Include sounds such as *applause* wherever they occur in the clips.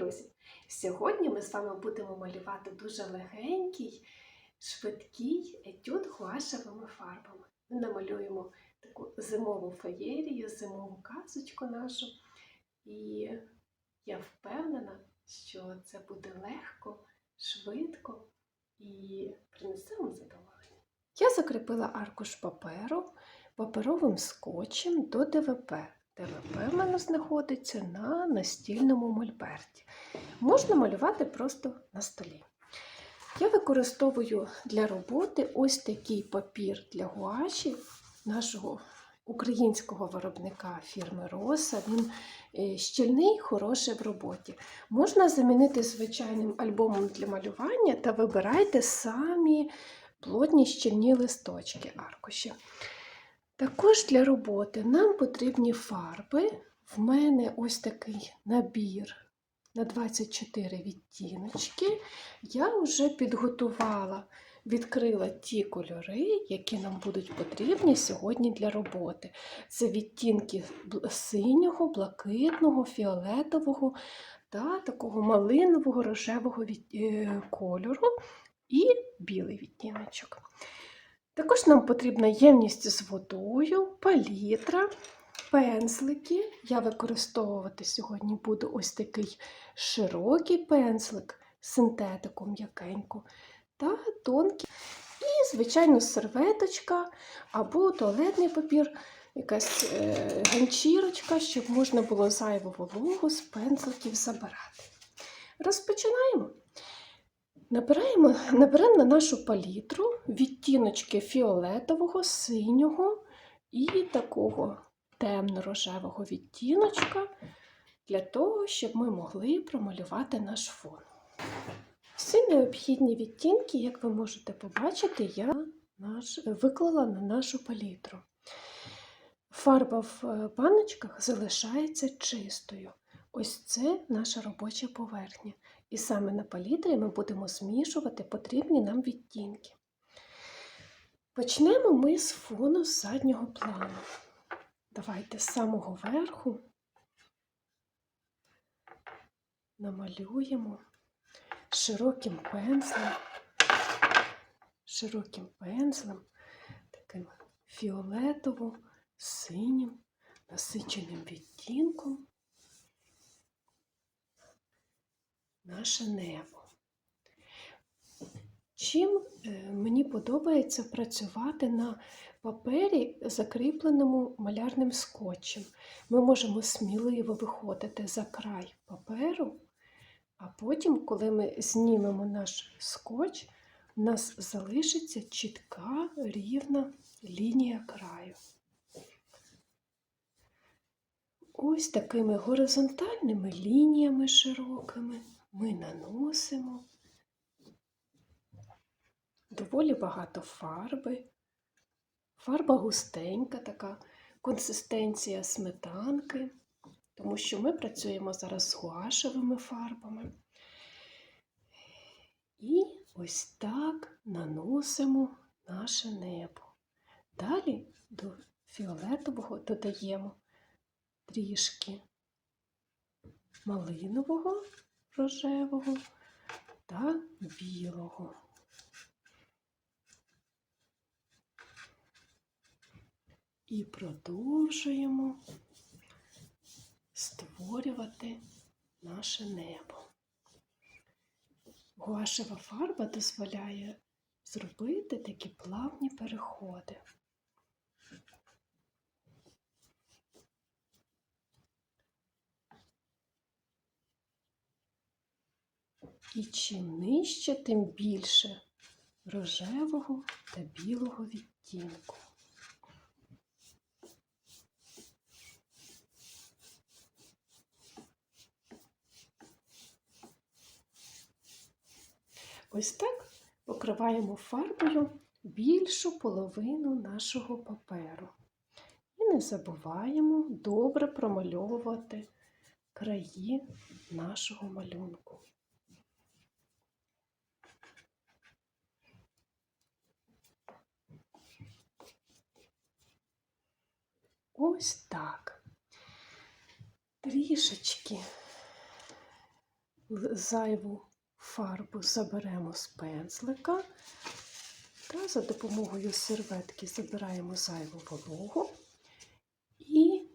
друзі! Сьогодні ми з вами будемо малювати дуже легенький, швидкий етюд гуашевими фарбами. Ми намалюємо таку зимову феєрію, зимову казочку нашу. І я впевнена, що це буде легко, швидко і принесе вам задоволення. Я закріпила аркуш паперу паперовим скотчем до ДВП. ДВП в мене знаходиться на настільному мольберті. Можна малювати просто на столі. Я використовую для роботи ось такий папір для гуаші нашого українського виробника фірми Роса. Він е, щільний, хороший в роботі. Можна замінити звичайним альбомом для малювання та вибирайте самі плотні щільні листочки аркуші. Також для роботи нам потрібні фарби. В мене ось такий набір на 24 відтіночки. Я вже підготувала, відкрила ті кольори, які нам будуть потрібні сьогодні для роботи. Це відтінки синього, блакитного, фіолетового та такого малинового рожевого е, кольору і білий відтіночок. Також нам потрібна ємність з водою, палітра, пензлики. Я використовувати сьогодні буду ось такий широкий пензлик, синтетику м'якеньку та тонкий. І, звичайно, серветочка або туалетний папір, якась е, ганчірочка, щоб можна було зайву вологу з пензликів забирати. Розпочинаємо. Набираємо, наберемо на нашу палітру відтіночки фіолетового, синього і такого темно-рожевого відтіночка для того, щоб ми могли промалювати наш фон. Всі необхідні відтінки, як ви можете побачити, я наш, виклала на нашу палітру. Фарба в е, баночках залишається чистою. Ось це наша робоча поверхня. І саме на палітрі ми будемо змішувати потрібні нам відтінки. Почнемо ми з фону заднього плану. Давайте з самого верху намалюємо широким пензлем, широким пензлем, таким фіолетово-синім, насиченим відтінком наше небо. Чим е, мені подобається працювати на папері, закріпленому малярним скотчем. Ми можемо сміливо виходити за край паперу, а потім, коли ми знімемо наш скотч, у нас залишиться чітка рівна лінія краю. Ось такими горизонтальними лініями широкими ми наносимо доволі багато фарби. Фарба густенька, така консистенція сметанки, тому що ми працюємо зараз з гуашевими фарбами. І ось так наносимо наше небо. Далі до фіолетового додаємо трішки малинового рожевого та білого. І продовжуємо створювати наше небо. Гуашева фарба дозволяє зробити такі плавні переходи. І чим нижче, тим більше рожевого та білого відтінку. Ось так покриваємо фарбою більшу половину нашого паперу. І не забуваємо добре промальовувати краї нашого малюнку. Ось так. Трішечки зайву фарбу заберемо з пензлика та за допомогою серветки забираємо зайву вологу і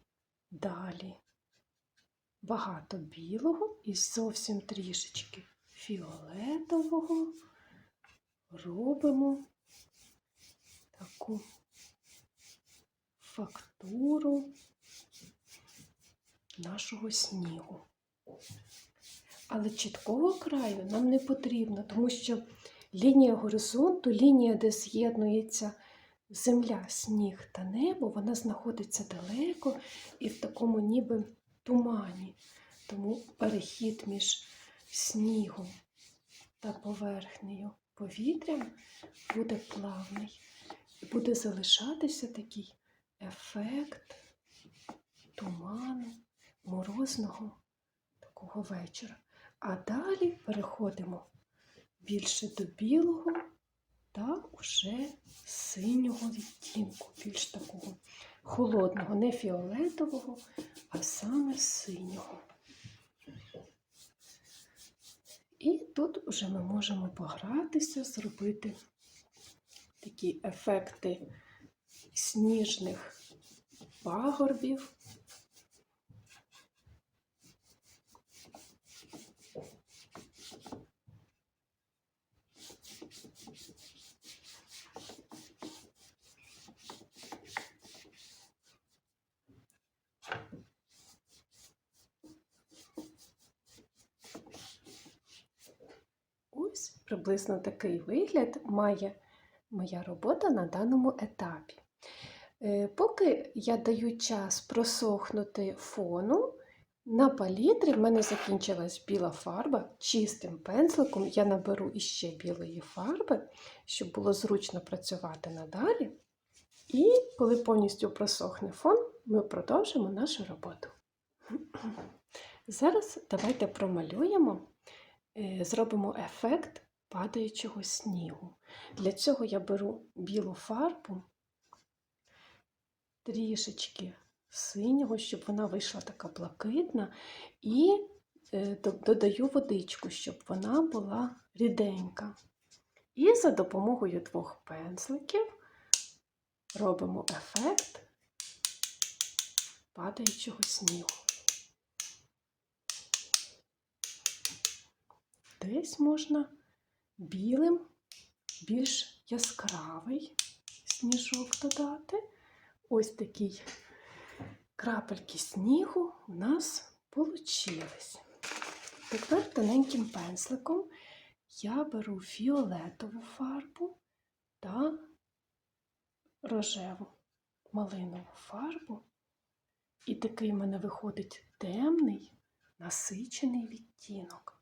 далі багато білого і зовсім трішечки фіолетового робимо таку фактуру нашого снігу. Але чіткого краю нам не потрібно, тому що лінія горизонту, лінія, де з'єднується земля, сніг та небо, вона знаходиться далеко і в такому ніби тумані. Тому перехід між снігом та поверхнею повітрям буде плавний. І буде залишатися такий ефект туману, морозного такого вечора. А далі переходимо більше до білого та уже синього відтінку, більш такого холодного, не фіолетового, а саме синього. І тут вже ми можемо погратися, зробити такі ефекти сніжних пагорбів. Ось приблизно такий вигляд має моя робота на даному етапі. Е, Поки я даю час просохнути фону, на палітрі в мене закінчилась біла фарба. Чистим пензликом я наберу іще білої фарби, щоб було зручно працювати надалі. І коли повністю просохне фон, ми продовжимо нашу роботу. *clears throat* Зараз давайте промалюємо, е, зробимо ефект падаючого снігу. Для цього я беру білу фарбу, трішечки синього, щоб вона вийшла така блакитна, і е, додаю водичку, щоб вона була ріденька. І за допомогою двох пензликів робимо ефект падаючого снігу. Десь можна білим, більш яскравий сніжок додати. Ось такий крапельки снігу у нас получились. Тепер тоненьким пензликом я беру фіолетову фарбу та рожеву малинову фарбу. І такий в мене виходить темний, насичений відтінок.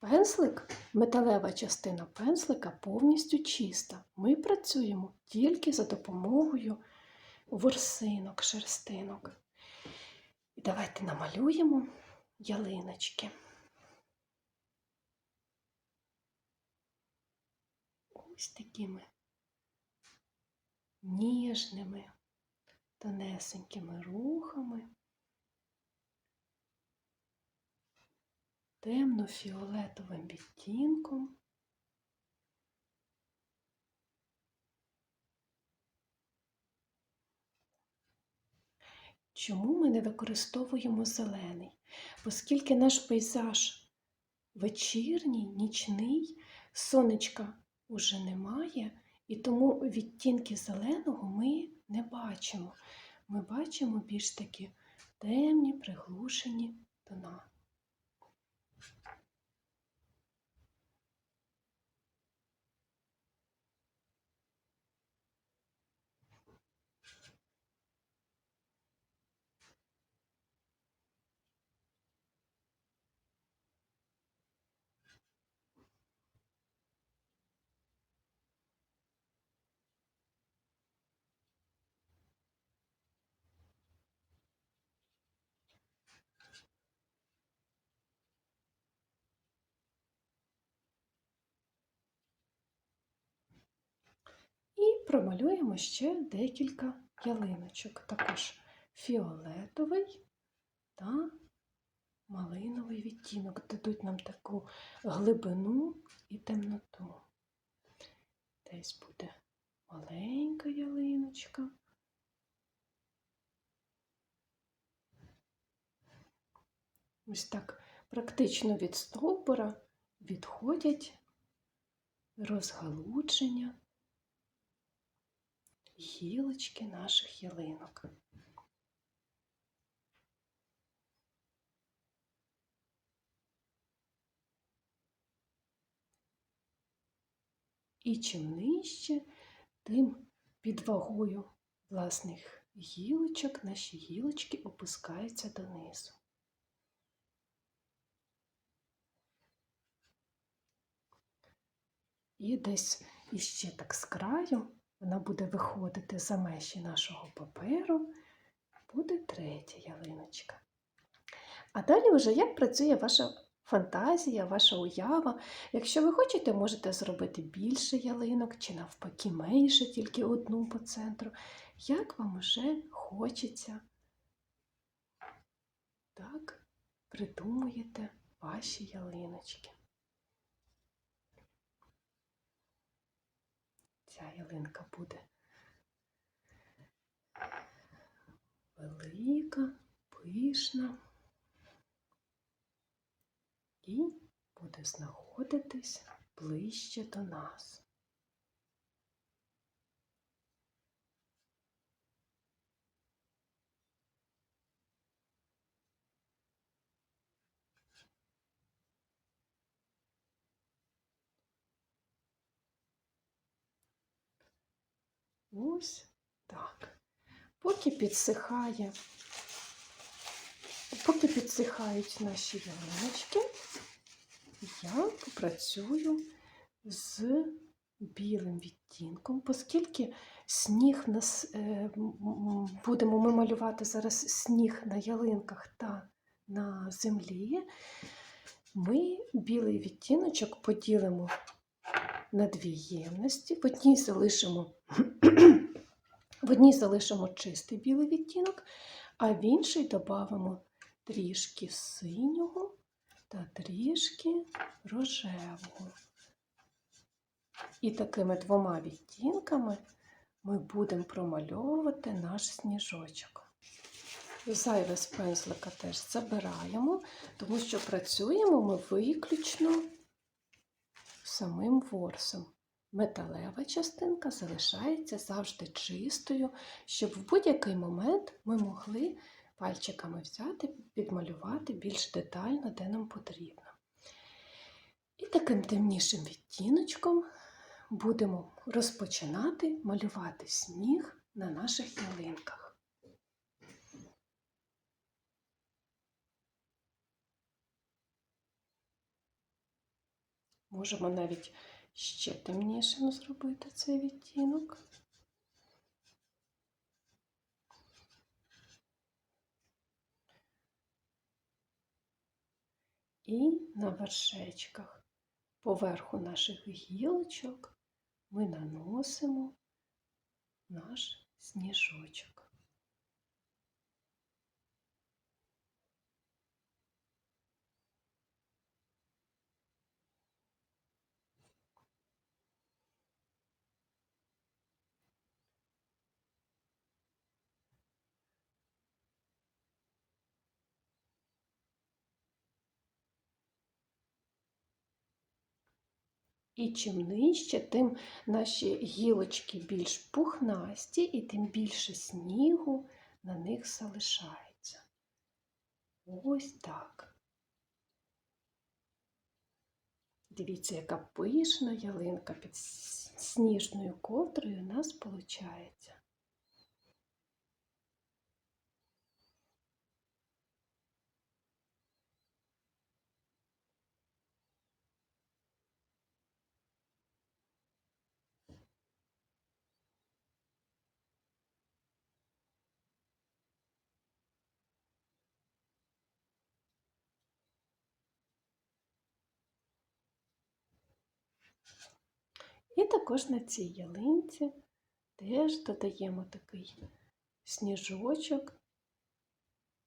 Пензлик, металева частина пензлика повністю чиста. Ми працюємо тільки за допомогою ворсинок, шерстинок. І давайте намалюємо ялиночки. Ось такими ніжними, тонесенькими рухами. Темно-фіолетовим відтінком. Чому ми не використовуємо зелений? Оскільки наш пейзаж вечірній, нічний, сонечка уже немає, і тому відтінки зеленого ми не бачимо. Ми бачимо більш такі темні, приглушені тона. І промалюємо ще декілька ялиночок. Також фіолетовий та малиновий відтінок, дадуть нам таку глибину і темноту. Десь буде маленька ялиночка. Ось так практично від стовбура відходять розгалудження гілочки наших ялинок. І чим нижче, тим під вагою власних гілочок наші гілочки опускаються донизу. І десь іще так з краю вона буде виходити за межі нашого паперу, буде третя ялиночка. А далі вже як працює ваша фантазія, ваша уява. Якщо ви хочете, можете зробити більше ялинок чи навпаки менше, тільки одну по центру. Як вам уже хочеться, так, придумуєте ваші ялиночки. Ця ялинка буде велика, пишна і буде знаходитись ближче до нас. Ось так. Поки підсихає, поки підсихають наші ялиночки, я попрацюю з білим відтінком, оскільки сніг нас е, будемо ми малювати зараз сніг на ялинках та на землі, ми білий відтіночок поділимо на дві ємності. В одній залишимо, *clears throat* в одній залишимо чистий білий відтінок, а в іншій додамо трішки синього та трішки рожевого. І такими двома відтінками ми будемо промальовувати наш сніжочок. Зайве з пензлика теж забираємо, тому що працюємо ми виключно самим ворсом. Металева частинка залишається завжди чистою, щоб в будь-який момент ми могли пальчиками взяти, підмалювати більш детально, де нам потрібно. І таким темнішим відтіночком будемо розпочинати малювати сніг на наших ялинках. Можемо навіть ще темнішим зробити цей відтінок. І на вершечках поверху наших гілочок ми наносимо наш сніжочок. І чим нижче, тим наші гілочки більш пухнасті, і тим більше снігу на них залишається. Ось так. Дивіться, яка пишна ялинка під сніжною ковдрою у нас виходить. І також на цій ялинці теж додаємо такий сніжочок,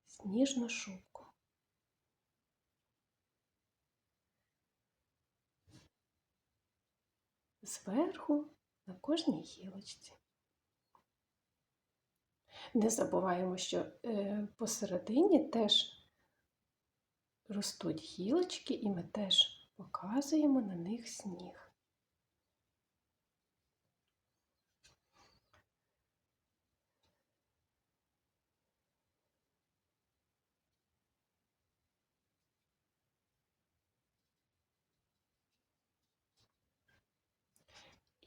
сніжну шубку. Зверху на кожній гілочці. Не забуваємо, що е, посередині теж ростуть гілочки, і ми теж показуємо на них сніг.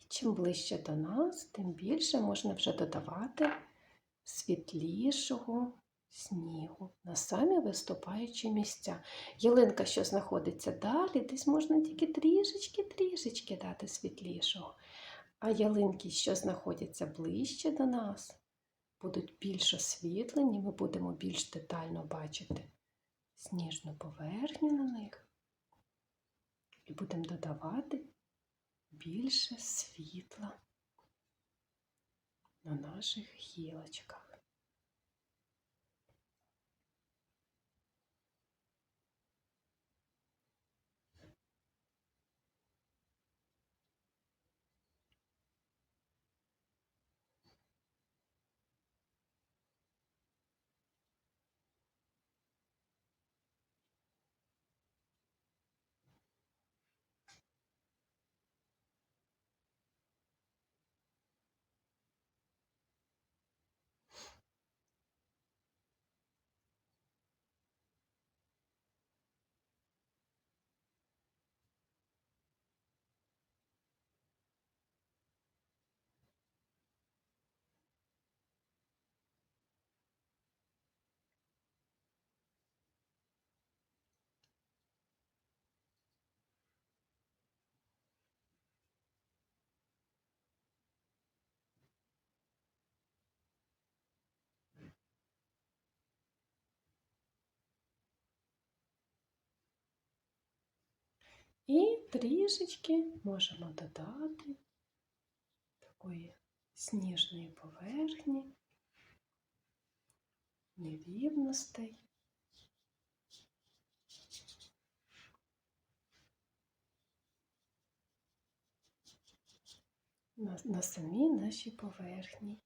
Чим ближче до нас, тим більше можна вже додавати світлішого снігу на самі виступаючі місця. Ялинка, що знаходиться далі, десь можна тільки трішечки-трішечки дати світлішого. А ялинки, що знаходяться ближче до нас, будуть більш освітлені, ми будемо більш детально бачити сніжну поверхню на них і будемо додавати більше світла на наших гілочках. І трішечки можемо додати такої сніжної поверхні, нерівностей. На, на самій нашій поверхні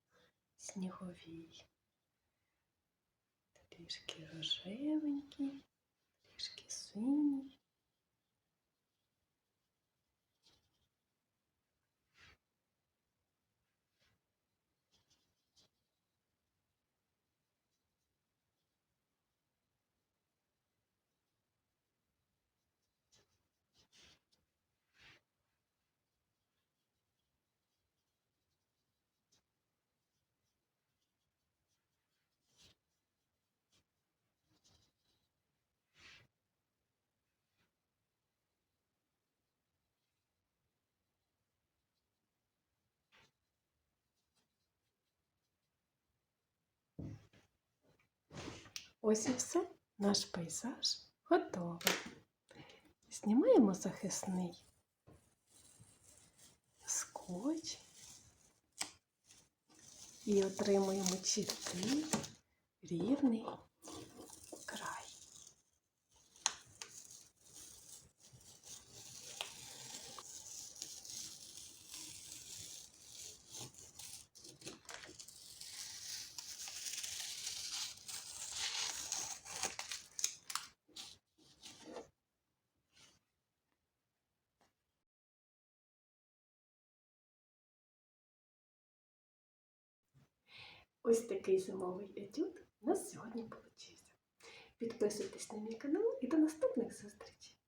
сніговій. Трішки рожевенький, трішки синій. Ось і все, наш пейзаж готовий. Знімаємо захисний скотч і отримуємо чіткий, рівний Ось такий зимовий етюд у нас сьогодні вийшов. Підписуйтесь на мій канал і до наступних зустрічей!